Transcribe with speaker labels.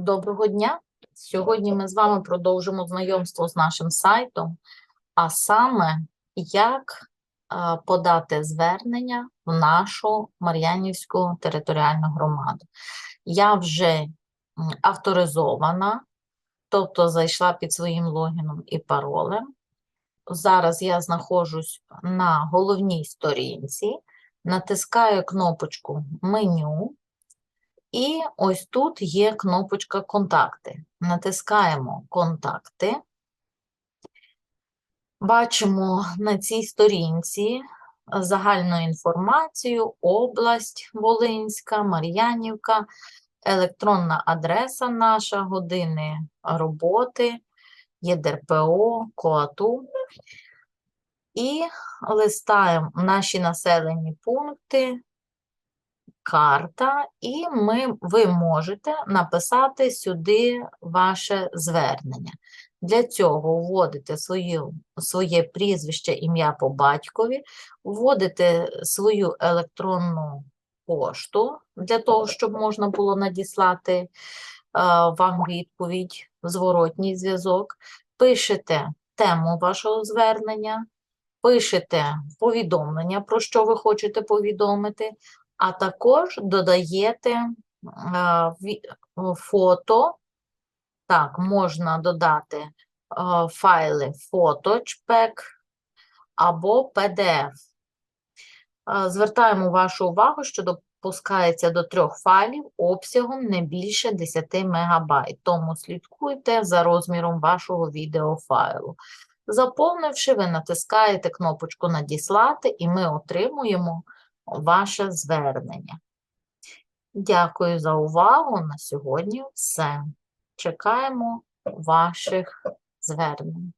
Speaker 1: Доброго дня! Сьогодні ми з вами продовжимо знайомство з нашим сайтом, а саме, як е, подати звернення в нашу Мар'янівську територіальну громаду. Я вже авторизована, тобто зайшла під своїм логіном і паролем. Зараз я знаходжусь на головній сторінці, натискаю кнопочку меню. І ось тут є кнопочка Контакти. Натискаємо Контакти. Бачимо на цій сторінці загальну інформацію, область Волинська, Мар'янівка, електронна адреса наша, години роботи, ЄДРПО, КОАТУ. І листаємо наші населені пункти, карта, і ми, ви можете написати сюди ваше звернення. Для цього вводите свою, своє прізвище, ім'я по батькові, вводите свою електронну пошту для того, щоб можна було надіслати е, вам відповідь, зворотній зв'язок, пишете тему вашого звернення, пишете повідомлення, про що ви хочете повідомити, а також додаєте е, фото. Так, можна додати е, файли фото, JPEG або PDF. Е, Звертаємо вашу увагу, що допускається до трьох файлів обсягом не більше 10 МБ, тому слідкуйте за розміром вашого відеофайлу. Заповнивши, ви натискаєте кнопочку Надіслати, і ми отримуємо ваше звернення. Дякую за увагу. На сьогодні все. Чекаємо ваших звернень.